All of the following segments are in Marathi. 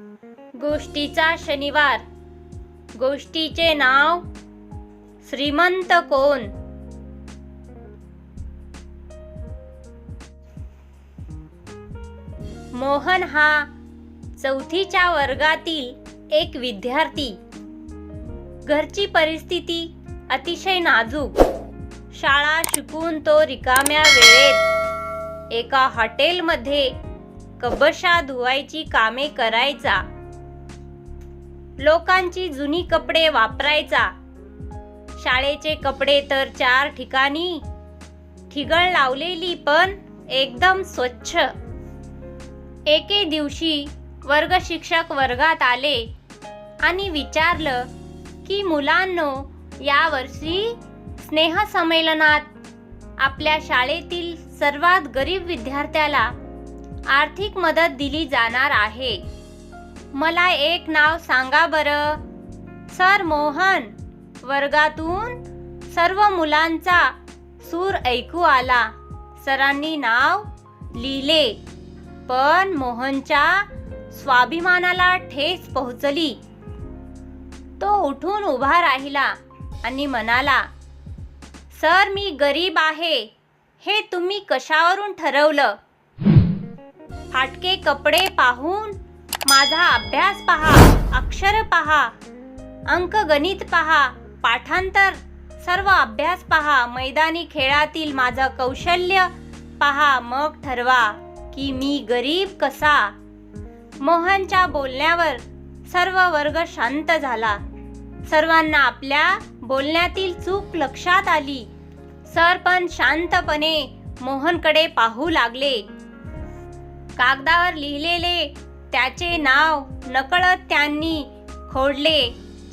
गोष्टीचा शनिवार. गोष्टीचे नाव श्रीमंत कोण? मोहन हा चौथीच्या वर्गातील एक विद्यार्थी. घरची परिस्थिती अतिशय नाजूक. शाळा शिकून तो रिकाम्या वेळेत एका हॉटेलमध्ये कबशा धुवायची कामे करायचा. लोकांची जुनी कपडे वापरायचा. शाळेचे कपडे तर चार ठिकाणी. ठिगळ लावलेली पण एकदम स्वच्छ. एके दिवशी वर्ग शिक्षक वर्गात आले आणि विचारलं की मुलांनो यावर्षी स्नेहसंमेलनात आपल्या शाळेतील सर्वात गरीब विद्यार्थ्याला आर्थिक मदत दिली जाणार आहे. मला एक नाव सांगा बरं. सर मोहन वर्गातून सर्व मुलांचा सूर ऐकू आला. सरांनी नाव लिहिले पण मोहनच्या स्वाभिमानाला ठेस पोहोचली. तो उठून उभा राहिला आणि म्हणाला सर मी गरीब आहे. हे तुम्ही कशावरून ठरवलं? फाटके कपडे पाहून माझा अभ्यास पहा अक्षर पहा अंक गणित पहा पाठांतर सर्व अभ्यास पहा मैदानी खेळातील माझं कौशल्य पहा मग ठरवा की मी गरीब कसा? मोहनच्या बोलण्यावर सर्व वर्ग शांत झाला. सर्वांना आपल्या बोलण्यातील चूक लक्षात आली. सर पण शांतपणे मोहनकडे पाहू लागले. कागदावर लिहिलेले त्याचे नाव नकळत त्यांनी खोडले.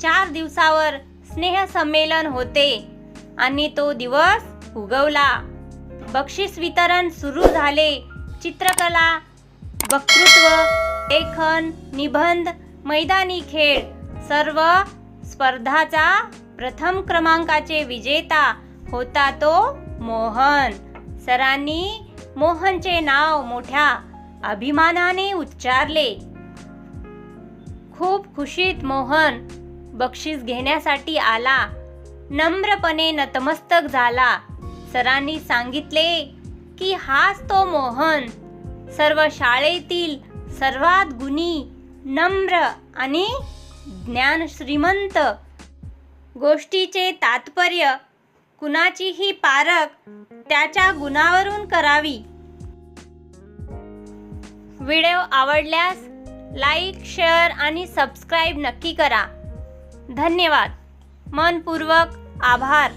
चार दिवसावर स्नेहसंमेलन होते आणि तो दिवस उगवला. बक्षीस वितरण सुरू झाले. चित्रकला वक्तृत्व लेखन निबंध मैदानी खेळ सर्व स्पर्धाचा प्रथम क्रमांकाचे विजेता होता तो मोहन. सरांनी मोहनचे नाव मोठ्या अभिमानाने उच्चारले. खूप खुशीत मोहन बक्षीस घेण्यासाठी आला. नम्रपणे नतमस्तक झाला. सरांनी सांगितले की हाच तो मोहन. सर्व शाळेतील सर्वात गुणी नम्र आणि ज्ञान श्रीमंत गोष्टीचे तात्पर्य कुणाचीही पारख त्याच्या गुणावरून करावी. व्हिडिओ आवडल्यास लाईक शेअर आणि सबस्क्राईब नक्की करा. धन्यवाद. मनपूर्वक आभार.